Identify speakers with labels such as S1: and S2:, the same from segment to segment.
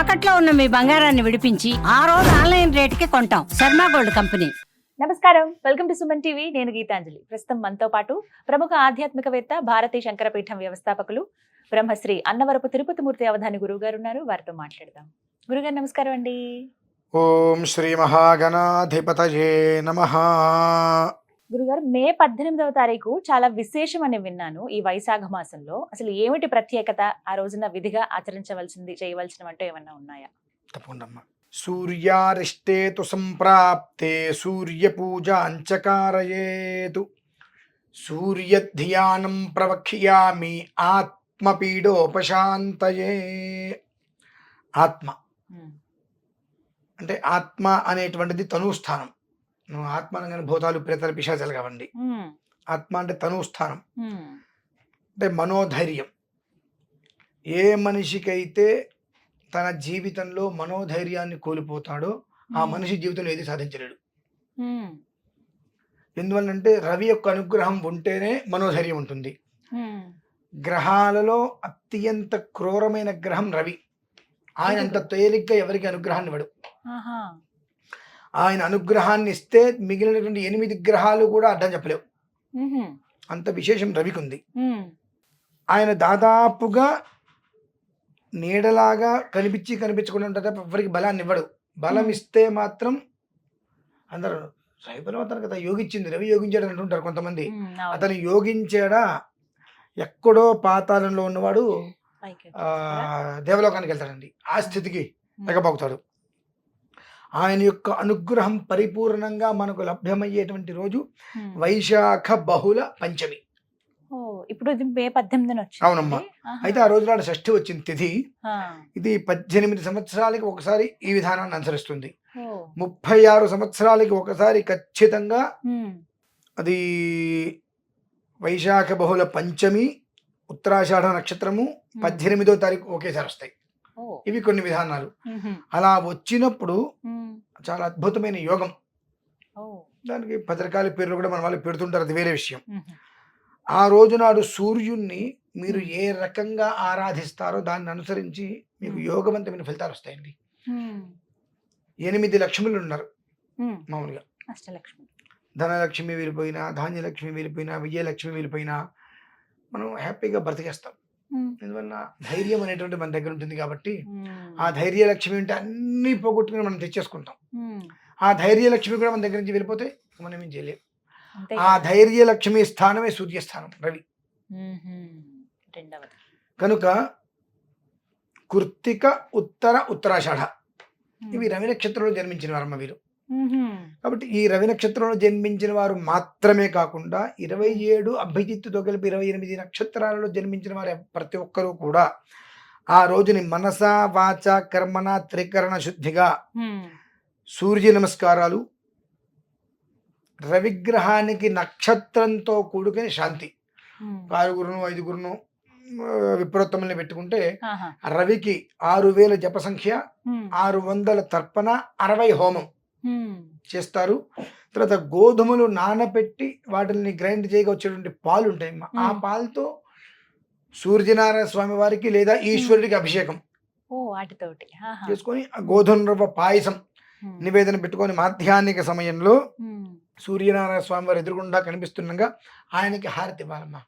S1: తాకట్లో ఉన్న మీ బంగారాన్ని విడిపించి ఆ రోజు ఆన్లైన్ రేటుకి కొంటాం. Sharma gold company.
S2: నమస్కారం. Welcome to Suman TV. నేను గీతాంజలి. ప్రస్తుతం మనతో పాటు ప్రముఖ ఆధ్యాత్మికవేత్త భారతీ శంకరపీఠం వ్యవస్థాపకులు బ్రహ్మశ్రీ అన్నవరపు తిరుపతిమూర్తి అవధాని గురువు గారు ఉన్నారు. వారితో మాట్లాడదాం. గురుగారు నమస్కారం అండి.
S3: ఓం శ్రీ మహాగణాధిపతయే నమ.
S2: గురుగారు మే పద్దెనిమిదవ తారీఖు చాలా విశేషం అని విన్నాను ఈ వైశాఖ మాసంలో. అసలు ఏమిటి ప్రత్యేకత? ఆ రోజున విధిగా ఆచరించవలసింది చేయవలసినవంటూ ఏమన్నా ఉన్నాయా?
S3: తప్పకుండా సూర్యారిష్టే తు సంప్రాప్తే సూర్యపూజ అంచకారయేతు సూర్యధ్యానం ప్రవక్ష్యామి ఆత్మపీడోపశాంతయే. ఆత్మ. అంటే ఆత్మ అనేటువంటిది తనుస్థానం. నువ్వు ఆత్మ అనగానే భూతాలు ప్రేతాలు పిశాచాలు కావండి. ఆత్మ అంటే తనుస్థానం
S2: ఉమ్,
S3: అంటే మనోధైర్యం. ఏ మనిషికైతే తన జీవితంలో మనోధైర్యాన్ని కోల్పోతాడో ఆ మనిషి జీవితంలో ఏది సాధించలేడు. ఎందువల్లంటే రవి యొక్క అనుగ్రహం ఉంటేనే మనోధైర్యం ఉంటుంది. గ్రహాలలో అత్యంత క్రూరమైన గ్రహం రవి. ఆయన అంత తేలిగ్గా ఎవరికి అనుగ్రహాన్ని ఇవ్వడు. ఆయన అనుగ్రహాన్ని ఇస్తే మిగిలినటువంటి ఎనిమిది గ్రహాలు కూడా అడ్డం చెప్పలేవు. అంత విశేషం రవికి ఉంది ఆయన దాదాపుగా నీడలాగా కనిపించి కనిపించకుండా ఉంటుంది తప్ప ఎవరికి బలాన్ని ఇవ్వడు. బలం. ఇస్తే మాత్రం అందరూ రవిపర్వతానికి కదా యోగించింది రవి యోగించాడు అని అంటుంటారు కొంతమంది. అతను యోగించాడా? ఎక్కడో పాతాళంలో ఉన్నవాడు? దేవలోకానికి వెళ్తాడండి. ఆ స్థితికి ఎగబాగుతాడు ఆయన యొక్క అనుగ్రహం పరిపూర్ణంగా మనకు లభ్యమయ్యేటువంటి రోజు. వైశాఖ బహుళ పంచమి.
S2: ఇప్పుడు ఇది మే పద్దెనిమిదిన వచ్చింది.
S3: అవునమ్మా. అయితే ఆ రోజు నాడు షష్ఠి వచ్చింది తిథి ఇది పద్దెనిమిది సంవత్సరాలకి ఒకసారి ఈ విధానాన్ని అనుసరిస్తుంది. ముప్పై ఆరు సంవత్సరాలకి ఒకసారి ఖచ్చితంగా అది వైశాఖ బహుళ పంచమి ఉత్తరాషాఢ నక్షత్రము పద్దెనిమిదో తారీఖు ఒకేసారి వస్తాయి. ఇవి కొన్ని విధానాలు. అలా వచ్చినప్పుడు చాలా అద్భుతమైన యోగం. దానికి భద్రకాళి పేర్లు కూడా మన వాళ్ళు పెడుతుంటారు. అది వేరే విషయం. ఆ రోజు నాడు సూర్యుణ్ణి మీరు ఏ రకంగా ఆరాధిస్తారో దాన్ని అనుసరించి మీకు. యోగవంతమైన ఫలితాలు వస్తాయండి. ఎనిమిది లక్ష్ములు ఉన్నారు మామూలుగా. ధనలక్ష్మి వెళ్ళిపోయినా ధాన్యలక్ష్మి వెళ్ళిపోయినా విజయలక్ష్మి వెళ్ళిపోయినా మనం హ్యాపీగా బ్రతికేస్తాం. ఎందువల్ల? ధైర్యం అనేటువంటి మన దగ్గర ఉంటుంది కాబట్టి ఆ ధైర్య లక్ష్మి ఉంటే అన్ని పోగొట్టుకుని మనం తెచ్చేసుకుంటాం. ఆ ధైర్య లక్ష్మి కూడా మన దగ్గర నుంచి వెళ్ళిపోతే మనం ఏం చేయలేం. ఆ ధైర్య లక్ష్మి స్థానమే సూర్యస్థానం రవి. కనుక కృత్తిక ఉత్తర ఉత్తరాషాఢ. ఇవి రవి నక్షత్రంలో జన్మించిన వారమ్మ వీరు. కాబట్టి ఈ రవి నక్షత్రంలో జన్మించిన వారు మాత్రమే కాకుండా ఇరవై ఏడు అభిజిత్తుతో కలిపి ఇరవై ఎనిమిది నక్షత్రాలలో జన్మించిన వారు ప్రతి ఒక్కరూ కూడా ఆ రోజుని మనస వాచ కర్మణ త్రికరణ శుద్ధిగా సూర్య నమస్కారాలు రవిగ్రహానికి నక్షత్రంతో కూడుకుని శాంతి. ఆరుగురును ఐదుగురును విప్రోత్తముల్ని పెట్టుకుంటే రవికి ఆరు వేల జప సంఖ్య ఆరు వందల తర్పణ అరవై హోమం. చేస్తారు తర్వాత గోధుమలు నానబెట్టి వాటిని గ్రైండ్ చేయగా వచ్చేటువంటి పాలు ఉంటాయి. ఆ. పాలతో సూర్యనారాయణ స్వామి వారికి లేదా ఈశ్వరుడికి అభిషేకం. చేసుకొని గోధుమ రవ్వ పాయసం. నివేదన పెట్టుకొని మాధ్యాహ్నిక సమయంలో. సూర్యనారాయణ స్వామి వారు ఎదురుగుండా కనిపిస్తుండగా ఆయనకి హారతి ఇవ్వాలమ్మా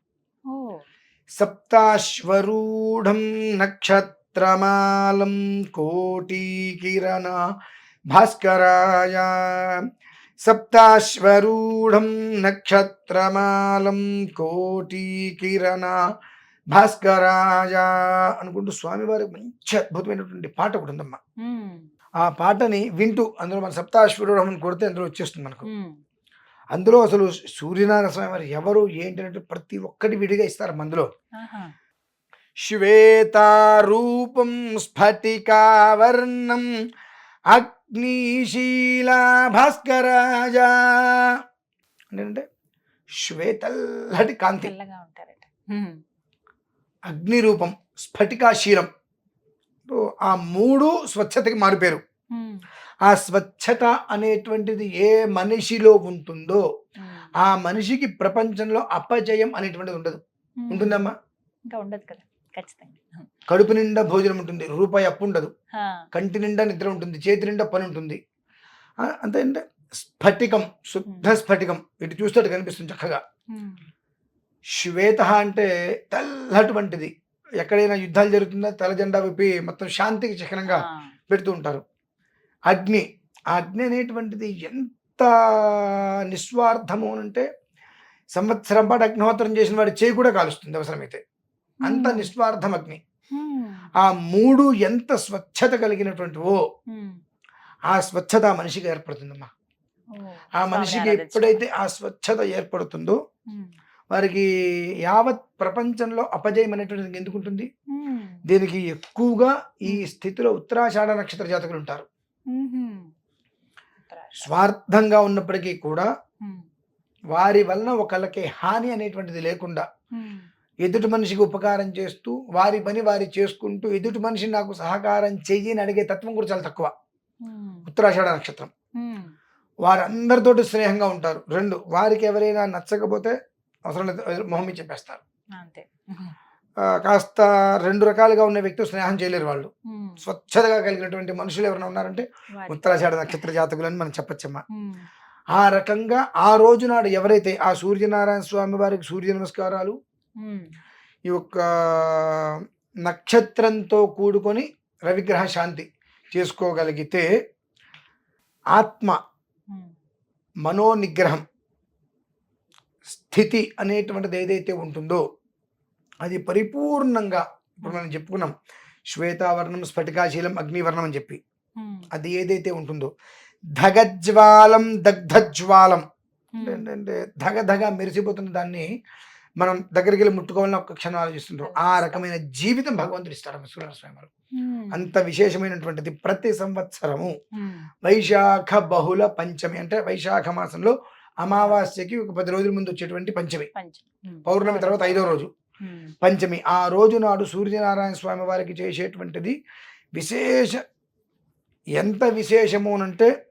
S3: సప్తాశ్వరూఢం నక్షత్రమాలం కోటి కిరణ భాస్కరాయ సప్తాశ్వరూఢం నక్షత్రమాలం కోటి కిరణ భాస్కరాయ అనుకుంటూ స్వామివారి మంచి అద్భుతమైనటువంటి పాట ఒకటి ఉందమ్మా. ఆ పాటని వింటూ అందులో మన సప్తాశ్వరూఢం అని కొడితే అందులో వచ్చేస్తుంది మనకు. అందులో అసలు సూర్యనారాయణ స్వామి వారు ఎవరు ఏంటి అంటే ప్రతి ఒక్కటి విడిగా ఇస్తారు అందులో
S2: ఆహా.
S3: శ్వేతారూపం స్ఫటికావర్ణం అగ్నిశీలా భాస్కరాజ అంటే శ్వేతల్లటి కాంతి. అగ్ని రూపం స్ఫటికాశీలం సో ఆ మూడు స్వచ్ఛతకి మారిపోయారు. ఆ స్వచ్ఛత అనేటువంటిది ఏ మనిషిలో ఉంటుందో. ఆ మనిషికి ప్రపంచంలో అపజయం అనేటువంటిది ఉండదు. ఉంటుందమ్మా
S2: ఇంకా ఉండదు కదా ఖచ్చితంగా.
S3: కడుపు నిండా భోజనం ఉంటుంది రూపాయి అప్పు ఉండదు. కంటి నిండా నిద్ర ఉంటుంది చేతి నిండా పని ఉంటుంది. అంతే అంటే స్ఫటికం శుద్ధ స్ఫటికం ఇటు చూస్తే కనిపిస్తుంది చక్కగా. శ్వేత అంటే తెల్లటువంటిది. ఎక్కడైనా యుద్ధాలు జరుగుతుందా తెల్ల జెండా విప్పి మొత్తం శాంతికి చిహ్నంగా పెడుతూ ఉంటారు. అగ్ని ఆ అగ్ని అనేటువంటిది ఎంత నిస్వార్థము అని అంటే సంవత్సరం పాటు అగ్నిహోత్రం చేసిన వాడి చేయి కూడా కాలుస్తుంది అవసరమైతే. అంత నిస్వార్థం అగ్ని ఆ మూడు ఎంత స్వచ్ఛత కలిగినటువంటివో. ఆ స్వచ్ఛత ఆ మనిషికి ఏర్పడుతుందమ్మా. ఆ మనిషికి. ఎప్పుడైతే ఆ స్వచ్ఛత ఏర్పడుతుందో వారికి యావత్ ప్రపంచంలో అపజయం అనేటువంటిది ఎందుకు ఉంటుంది?
S2: ఉమ్,
S3: దీనికి ఎక్కువగా ఈ స్థితిలో ఉత్తరాషాఢ నక్షత్ర జాతకులు ఉంటారు. స్వార్థంగా ఉన్నప్పటికీ కూడా వారి వలన ఒకళ్ళకి హాని అనేటువంటిది లేకుండా ఎదుటి మనిషికి ఉపకారం చేస్తూ వారి పని వారి చేసుకుంటూ ఎదుటి మనిషి నాకు సహకారం చెయ్యి అని అడిగే తత్వం కూడా చాలా తక్కువ.
S2: ఉమ్,
S3: ఉత్తరాషాఢ నక్షత్రం.
S2: ఉమ్,
S3: వారందరితోటి స్నేహంగా ఉంటారు. రెండు వారికి ఎవరైనా నచ్చకపోతే అవసరం లేదు మొహం మీద చెప్పేస్తారు. కాస్త రెండు రకాలుగా ఉన్న వ్యక్తులు స్నేహం చేయలేరు వాళ్ళు.
S2: ఉమ్,
S3: స్వచ్ఛతగా కలిగినటువంటి మనుషులు ఎవరైనా ఉన్నారంటే ఉత్తరాషాఢ నక్షత్ర జాతకులు అని మనం చెప్పచ్చమ్మా. ఆ రకంగా ఆ రోజు నాడు ఎవరైతే ఆ సూర్యనారాయణ స్వామి వారికి సూర్య నమస్కారాలు ఈ యొక్క నక్షత్రంతో కూడుకొని రవిగ్రహ శాంతి చేసుకోగలిగితే ఆత్మ మనోనిగ్రహం స్థితి అనేటువంటిది ఏదైతే ఉంటుందో అది పరిపూర్ణంగా ఇప్పుడు మనం చెప్పుకున్నాం శ్వేతావర్ణం స్ఫటికాశీలం అగ్నివర్ణం అని చెప్పి అది ఏదైతే ఉంటుందో ధగజ్వాలం దగ్ధజ్వాలం ఏంటంటే ధగ ధగ మెరిసిపోతున్న దాన్ని మనం దగ్గరికి వెళ్ళి ముట్టుకోవాలని ఒక క్షణం ఆలోచిస్తుంటాం. ఆ రకమైన జీవితం భగవంతుడు ఇస్తాడు సూర్య స్వామి వారు.
S2: ఉమ్,
S3: అంత విశేషమైనటువంటిది ప్రతి సంవత్సరము.
S2: ఉమ్,
S3: వైశాఖ బహుళ పంచమి అంటే వైశాఖ మాసంలో అమావాస్యకి ఒక పది రోజుల ముందు వచ్చేటువంటి పంచమి.
S2: పంచ- ఉమ్,
S3: పౌర్ణమి తర్వాత ఐదో రోజు. పంచమి. ఆ రోజు నాడు సూర్యనారాయణ స్వామి వారికి చేసేటువంటిది విశేష ఎంత విశేషము అనంటే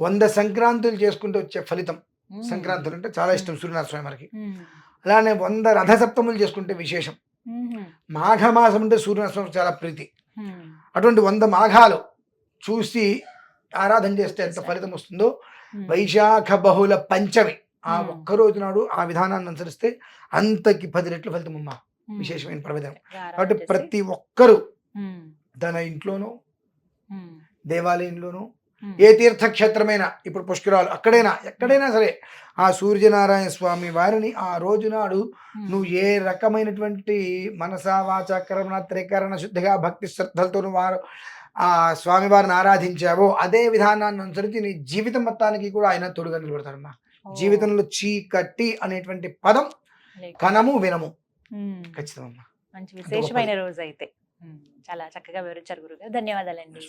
S3: వంద సంక్రాంతులు చేసుకుంటూ వచ్చే ఫలితం. సంక్రాంతులు అంటే చాలా ఇష్టం సూర్యనారాయణ స్వామి వారికి అలానే వంద రథసప్తములు చేసుకుంటే విశేషం. మాఘమాసం అంటే సూర్యనారాయణ స్వామికి చాలా ప్రీతి. అటువంటి వంద మాఘాలు చూసి ఆరాధన చేస్తే ఎంత ఫలితం వస్తుందో? వైశాఖ బహుళ పంచమి. ఆ
S2: Hmm.
S3: ఒక్క రోజు నాడు ఆ విధానాన్ని అనుసరిస్తే అంతకి పది రెట్లు ఫలితం అమ్మా విశేషమైన
S2: ఆరాధన
S3: కాబట్టి ప్రతి ఒక్కరూ తన ఇంట్లోనూ దేవాలయంలోనూ ఏ తీర్థక్షేత్రమైనా ఇప్పుడు పుష్కరాలు అక్కడైనా ఎక్కడైనా సరే ఆ సూర్యనారాయణ స్వామి వారిని ఆ రోజు నాడు
S2: ఉమ్,
S3: నువ్వు ఏ రకమైనటువంటి మనసా వాచ కరణ త్రికరణ శుద్ధిగా భక్తి శ్రద్ధలతో వారు ఆ స్వామివారిని ఆరాధించావో అదే విధానాన్ని అనుసరించి నీ జీవితం మొత్తానికి కూడా ఆయన తోడుగా నిలబడతాడమ్మా జీవితంలో చీకటి అనేటువంటి పదం కనము వినము.
S2: ఉమ్,
S3: ఖచ్చితమమ్మా.
S2: మంచి విశేషమైన రోజు అయితే చాలా చక్కగా వివరించారు గురుగారు. ధన్యవాదాలండి.